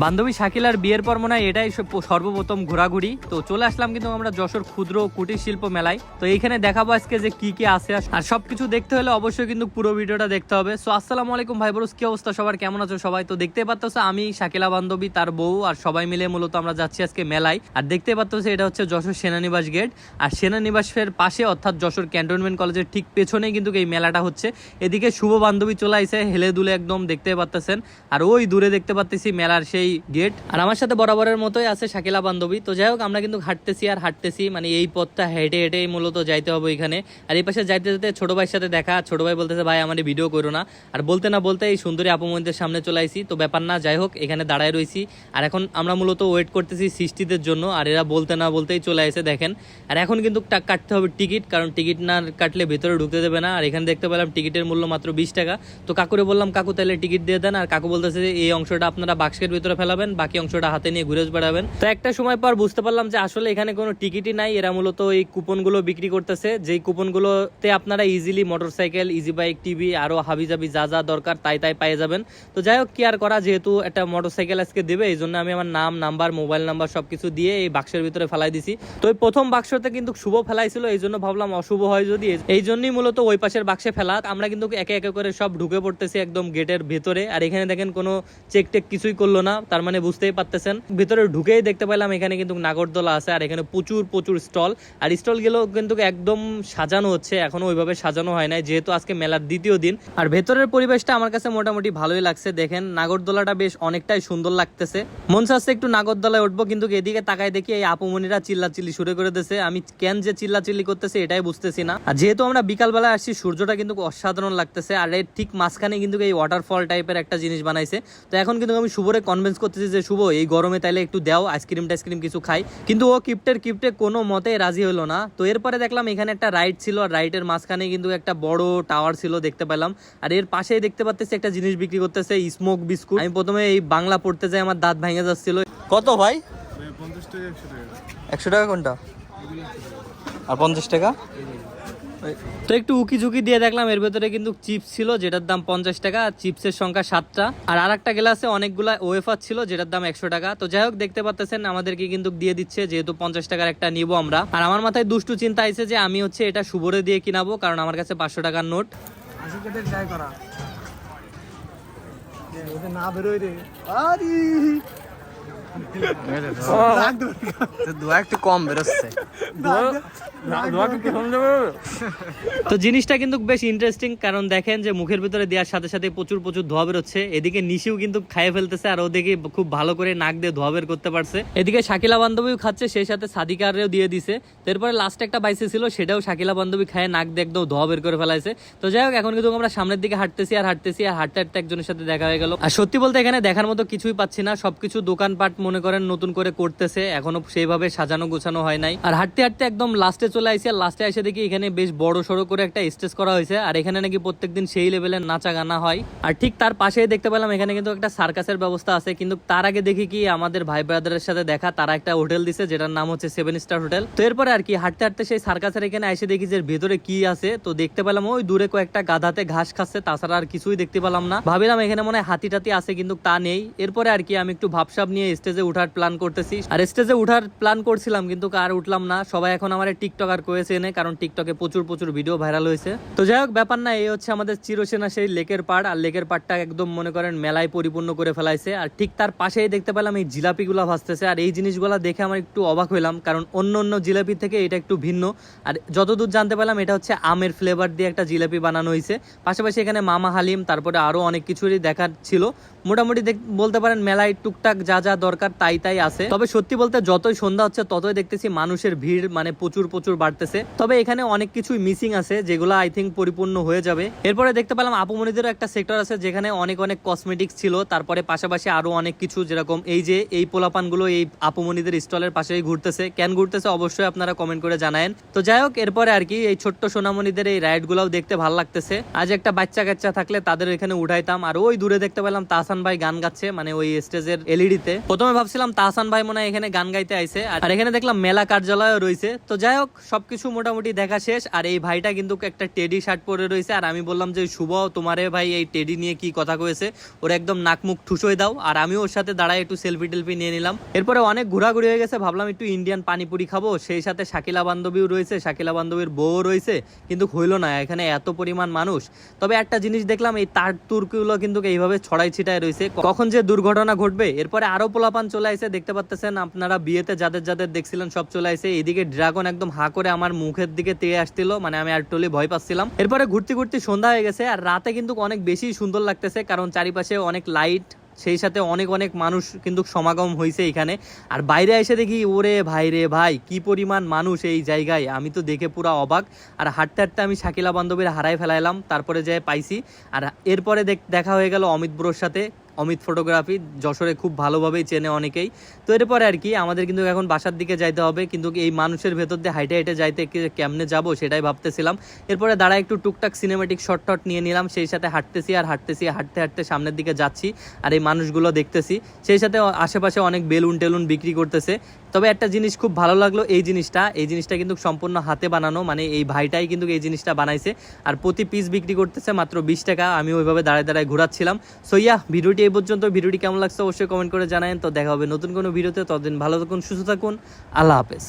বান্ধবী শাকিলার বিয়ের পর মনে হয় এটাই সর্বপ্রথম ঘোরাঘুরি। তো চলে আসলাম কিন্তু আমরা যশোর ক্ষুদ্র কুটির শিল্প মেলায়। তো এইখানে দেখাবো আজকে যে কি কি আছে। আর সবকিছু দেখতে হলে অবশ্যই কিন্তু পুরো ভিডিওটা দেখতে হবে। সো আসসালামু আলাইকুম ভাই বরুস কি অবস্থা সবার? কেমন আছো সবাই? তো দেখতে পাচ্ছ আমি শাকিলা বান্ধবী, তার বউ আর সবাই মিলে মূলত আমরা যাচ্ছি আজকে মেলায়। আর দেখতে পাচ্ছ এটা হচ্ছে যশোর সেনানিবাস গেট। আর সেনানিবাসের পাশে অর্থাৎ যশোর ক্যান্টনমেন্ট কলেজের ঠিক পেছনেই কিন্তু এই মেলাটা হচ্ছে। এদিকে শুভ বান্ধবী চলে আইছে, হেলে দুলে একদম দেখতে পাচ্তেছেন আর ওই দূরে দেখতে পাচ্তেছি মেলার সেই গেট আর আমার সাথে বরাবরের মতোই আছে শাকিলা বান্ধবী। তো যাই হোক, আমরা কিন্তু হাঁটতেছি আর হাঁটতেছি মানে এই পথটা হেঁটে হেঁটে মূলত যাইতে হবে এখানে। আর এই পাশে যাইতে যেতে ছোট ভাইয়ের সাথে দেখা ছোট ভাই বলতেছে, ভাই, আমার ভিডিও করো না। আর বলতে না বলতে এই সুন্দরী আপুমন্দির সামনে চলে আইছি। তো ব্যাপার না, যাই হোক, এখানে দাঁড়ায় রয়েছি আর এখন আমরা মূলত ওয়েট করতেছি সৃষ্টিদের জন্য, আর এরা বলতে না বলতেই চলে এসে দেখেন। আর এখন কিন্তু কাটতে হবে টিকিট, কারণ টিকিট না কাটলে ভেতরে ঢুকতে দেবে না। আর এখানে দেখতে পেলাম টিকিটের মূল্য মাত্র বিশ টাকা। তো কাকুরে বললাম, কাকু, তাহলে টিকিট দিয়ে দেন। আর কাকু বলতেছে, এই অংশটা আপনারা বাক্সের ভিতরে ফেলাবেন, বাকি অংশটা হাতে নিয়ে ঘুরে বেড়াবেন। তো একটা সময় পর বুঝতে পারলাম যে আসলে এখানে কোনো টিকিটই নাই। এরা মূলত এই কুপনগুলো বিক্রি করতেছে। যেই কুপনগুলোতে আপনারা easily motorcycle easy bike TV আরও হাবিজাবি যা যা দরকার তাই তাই পেয়ে যাবেন। তো যাই হোক, কি আর করা, যেহেতু একটা মোটরসাইকেল আজকে দেবে, এই জন্য আমি আমার নাম নাম্বার মোবাইল নাম্বার সবকিছু দিয়ে এই বাক্সের ভিতরে ফেলাই দিছি। তো এই প্রথম বাক্সতে কিন্তু শুভ ফেলাইছিল, এই জন্য ভাবলাম অশুভ হয় যদি। এই জন্যই মূলত ওই পাশের বাক্সে ফেলা। আমরা কিন্তু একে একে করে সব ঢুকে পড়তেছি একদম গেটের ভেতরে। আর এখানে দেখেন কোনো চেক টেক কিছুই করল না। তার মানে বুঝতেই পারতেছেন। ভিতরে ঢুকেই দেখতে পেলাম এখানে কিন্তু নাগরদোলা আছে আর এখানে প্রচুর প্রচুর স্টল। আর স্টলগুলো কিন্তু একদম সাজানো হচ্ছে, এখনও ওইভাবে সাজানো হয় নাই, যেহেতু আজকে মেলার দ্বিতীয় দিন। আর ভেতরের পরিবেশটা আমার কাছে মোটামুটি ভালোই লাগছে, দেখেন নাগরদোলাটা বেশ অনেকটাই সুন্দর লাগতেছে। মন চাচ্ছে একটু নাগরদোলায় উঠবো, কিন্তু এদিকে তাকায় দেখি এই আপুমনিরা চিল্লা চিল্লি শুরু করে দিয়েছে। আমি কেন যে চিল্লা চিল্লি করতেছে এটাই বুঝতেছি না। আর যেহেতু আমরা বিকালবেলা আসছি, সূর্যটা কিন্তু অসাধারণ লাগতেছে। আর এর ঠিক মাঝখানে কিন্তু এই ওয়াটারফল টাইপের একটা জিনিস বানাইছে। তো এখন কিন্তু আমি শুভরে কনভিন্স করতেছি যে শুভ এই গরমে তাইলে একটু দাও আইসক্রিম টাইসক্রিম কিছু খাই। কিন্তু ও কিপ্টের কিপ্টে কোনো মতে রাজি হলো না। তো এরপরে দেখলাম এখানে একটা রাইড ছিল আর রাইডের মাঝখানে কিন্তু একটা বড় টাওয়ার ছিল দেখতে পেলাম। আর এর পাশেই দেখতে পাচ্তেছি একটা জিনিস বিক্রি করতেছে স্মোক বিস্কুট আমি প্রথমে এই বাংলা পড়তে যাই আমার দাঁত ভেঙে যাচ্ছিল। কত ভাই? একশো টাকা। একশো টাকা কোনটা? আর পঞ্চাশ টাকা? তো একটু উকি ঝুঁকি দিয়ে দেখলাম, এর ভেতরে কিন্তু চিপস ছিল, যেটার দাম পঞ্চাশ টাকা, আর চিপসের সংখ্যা সাতটা। আর আর একটা গ্লাসে অনেকগুলা ওয়েফার ছিল, যেটার দাম একশো টাকা। তো যাই হোক, দেখতে পাচ্ছেন আমাদেরকে কিন্তু দিয়ে দিচ্ছে, যেহেতু পঞ্চাশ টাকার একটা নিব আমরা। আর আমার মাথায় দুষ্টু চিন্তা আইছে যে আমি হচ্ছে এটা শুভরে দিয়ে কিনাবো, কারণ আমার কাছে পাঁচশো টাকার নোট। করা। তো জিনিসটা কিন্তু বেশ ইন্টারেস্টিং কারণ দেখেন যে মুখের ভিতরে দেওয়ার সাথে সাথে প্রচুর প্রচুর ধোয়া বেরোচ্ছে। এদিকে নিশিও কিন্তু খাইয়ে ফেলতেছে, আর ওদিকে খুব ভালো করে নাক দিয়ে ধোয়া বের করতে পারছে। এদিকে শাকিলা বান্ধবীও খাচ্ছে, সেই সাথে সাদিকারেও দিয়ে দিছে। তারপরে লাস্ট একটা বাইসে ছিল, সেটাও শাকিলা বান্ধবী খায় নাক দিয়ে একদম ধোয়া বের করে ফেলাইছে। তো যাই হোক, এখন কিন্তু আমরা সামনের দিকে হাঁটতেছি, আর হাঁটতেছি, আর হাঁটতে হাঁটতে একজনের সাথে দেখা হয়ে গেল। আর সত্যি বলতে এখানে দেখার মতো কিছুই পাচ্ছি না, সবকিছু দোকানপাট মনে করেন, নতুন করে করতেছে, এখনও সেইভাবে সাজানো গোছানো হয় নাই। আর হাঁটতে হাঁটতে একদম লাস্টে চলে আইসি, আর লাস্টে এসে দেখি এখানে বেশ বড় সড়ো করে একটা স্টেজ করা হয়েছে, আর এখানে নাকি প্রত্যেকদিন সেই লেভেলের নাচা গানা হয়। আর ঠিক তার পাশেই দেখতে পেলাম, এখানে কিন্তু একটা সার্কাসের ব্যবস্থা আছে, কিন্তু তার আগে দেখি কি আমাদের ভাই ব্রাদারের সাথে দেখা, তারা একটা হোটেল দিছে, যেটার নাম হচ্ছে সেভেন স্টার হোটেল তো এরপরে আর কি হাঁটতে হাঁটতে সেই সার্কাসের এখানে এসে দেখি যে ভেতরে কি আছে, তো দেখতে পেলাম ওই দূরে কয়েকটা গাধাতে ঘাস খাচ্ছে, তাছাড়া আর কিছুই দেখতে পেলাম না। ভাবিলাম এখানে মনে হয় হাতি টাতি আছে, কিন্তু তা নেই। এরপরে আর কি আমি একটু ভাবসাব নিয়ে স্টেজে উঠার প্ল্যান করতেছি। আর স্টেজে উঠার প্ল্যান করছিলাম, কিন্তু আর উঠলাম না। সবাই এখন আমার টিকটক আর কয়েছে এনে, কারণ টিকটকে প্রচুর প্রচুর ভিডিও ভাইরাল হয়েছে। তো যাই হোক, ব্যাপার না, এই হচ্ছে আমাদের চিরসেনা সেই লেকের পাড়, আর লেকের পাড়টা একদম মনে করেন মেলায় পরিপূর্ণ করে ফেলাইছে। আর ঠিক তার পাশেই দেখতে পেলাম এই জিলাপিগুলো ভাসতেছে। আর এই জিনিসগুলো দেখে আমার একটু অবাক হইলাম, কারণ অন্য অন্য জিলাপি থেকে এটা একটু ভিন্ন। আর যতদূর জানতে পারলাম এটা হচ্ছে আমের ফ্লেভার দিয়ে একটা জিলাপি বানানো হয়েছে পাশাপাশি এখানে মামা হালিম, তারপরে আরও অনেক কিছুরই দেখার ছিল। মোটামুটি বলতে পারেন মেলায় টুকটাক যা যা দরকার তাই তাই আছে। তবে সত্যি বলতে যতই সন্ধ্যা হচ্ছে, ততই দেখতেছি মানুষের ভিড় মানে প্রচুর প্রচুর বাড়তেছে। তবে এখানে অনেক কিছুই মিসিং আছে, যেগুলো আই থিঙ্ক পরিপূর্ণ হয়ে যাবে। এরপরে দেখতে পেলাম আপুমনিদেরও একটা সেক্টর আছে, যেখানে অনেক অনেক কসমেটিক্স ছিল। তারপরে পাশাপাশি আরও অনেক কিছু যেরকম এই যে, এই পোলাপানগুলো এই আপুমনিদের স্টলের পাশেই ঘুরতেছে। কেন ঘুরতেছে অবশ্যই আপনারা কমেন্ট করে জানায়েন। তো যাই হোক, এরপরে আর কি এই ছোট্ট সোনামণিদের এই রাইড গুলাও দেখতে ভালো লাগতেছে। আজ একটা বাচ্চা কাচ্চা থাকলে তাদের এখানে উঠাইতাম। আর ওই দূরে দেখতে পেলাম তাসান ভাই গান গাচ্ছে মানে ওই স্টেজের এলইডি তে প্রথমে প্রথমে ভাবছিলাম তাহসান ভাই মনে এখানে গান গাইতে আইছে। আর এখানে দেখলাম মেলা কার্যালয়ও রয়েছে। তো যাই হোক, সবকিছু মোটামুটি দেখা শেষ। আর এই ভাইটা কিন্তু একটা টেডি শার্ট পরে রয়েছে। আর আমি বললাম যে, শুভ, তোমারে ভাই এই টেডি নিয়ে কি কথা কয়েছে? ওর একদম নাক মুখ ঠুসোয় দাও। আর আমি ওর সাথে দাঁড়ায় একটু সেলফি টেলফি নিয়ে নিলাম। এরপরে অনেক ঘোরাঘুরি হয়ে গেছে। ভাবলাম একটু ইন্ডিয়ান পানিপুরি খাব। সেই সাথে শাকিলা বান্ধবীও রয়েছে। শাকিলা বান্ধবীর বউও রয়েছে। কিন্তু হইল না, এখানে এত পরিমাণ মানুষ। তবে একটা জিনিস দেখলাম, এই তার তুর্কিগুলো কিন্তু এইভাবে ছড়াই ছিটায় রয়েছে। কখন যে দুর্ঘটনা ঘটবে, এরপরে আরও পোলাপান চলে আসে দেখতে পাচ্তেছেন আপনারা বিয়েতে যাদের যাদের দেখছিলেন সব চলে আসে এদিকে ড্রাগন একদম হা করে আমার মুখের দিকে তেয়ে আসছিল মানে আমি আর টলি ভয় পাচ্ছিলাম। এরপরে ঘুরতে ঘুরতে সন্ধ্যা হয়ে গেছে, আর রাতে কিন্তু অনেক বেশি সুন্দর লাগতেছে, কারণ চারিপাশে অনেক লাইট সেই সাথে অনেক অনেক মানুষ কিন্তু সমাগম হয়েছে এখানে। আর বাইরে এসে দেখি, ওরে ভাই রে ভাই, কি পরিমাণ মানুষ এই জায়গায়। আমি তো দেখে পুরো অবাক। আর হাঁটতে হাঁটতে আমি শাকিলা বান্ধবীর হারাই ফেলাইলাম, তারপরে যে পাইছি। আর এরপরে দেখা হয়ে গেল অমিত ব্রোর সাথে। অমিত ফটোগ্রাফি যশোরে খুব ভালোভাবেই চেনে অনেকেই। তো এরপরে আর কি, আমাদের কিন্তু এখন বাসার দিকে যাইতে হবে, কিন্তু এই মানুষের ভেতর দিয়ে হাইটে হাইটে যাইতে কেমনে যাব সেটাই ভাবতেছিলাম। এরপরে দাঁড়া একটু টুকটাক সিনেমেটিক শর্ট টট নিয়ে নিলাম, সেই সাথে হাঁটতেছি আর হাঁটতেছি, হাঁটতে হাঁটতে সামনের দিকে যাচ্ছি আর এই মানুষগুলো দেখতেছি। সেই সাথে আশেপাশে অনেক বেলুন টেলুন বিক্রি করতেছে। তবে একটা জিনিস খুব ভালো লাগল এই জিনিসটা এই জিনিসটা কিন্তু সম্পূর্ণ হাতে বানানো মানে এই ভাইটাই কিন্তু এই জিনিসটা বানাইছে। আর প্রতি পিস বিক্রি করতেছে মাত্র বিশ টাকা আমি ওইভাবে দাঁড়ায় দাঁড়ায় ঘোরাচ্ছিলাম। সো ইয়া ভিডিওটি পর্যন্ত ভিডিওটি কেমন লাগছে অবশ্যই কমেন্ট করে জানায় তো দেখা হবে নতুন কোনো ভিডিওতে। ততদিন ভালো থাকুন, সুস্থ থাকুন। আল্লাহ হাফেজ।